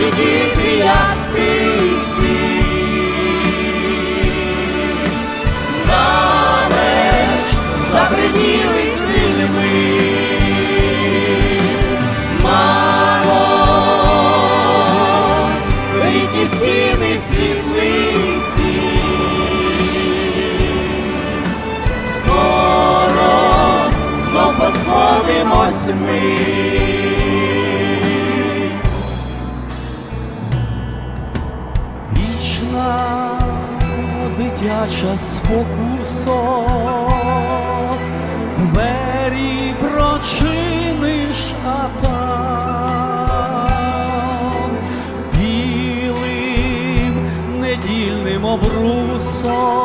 наші діти, як птиці. Далеч забриділи крильми. Мамо, рідні стіни світлиці. Скоро знов посходимось ми. Ніжна дитяча спокусо, двері прочиниш, а там білим недільним обрусом.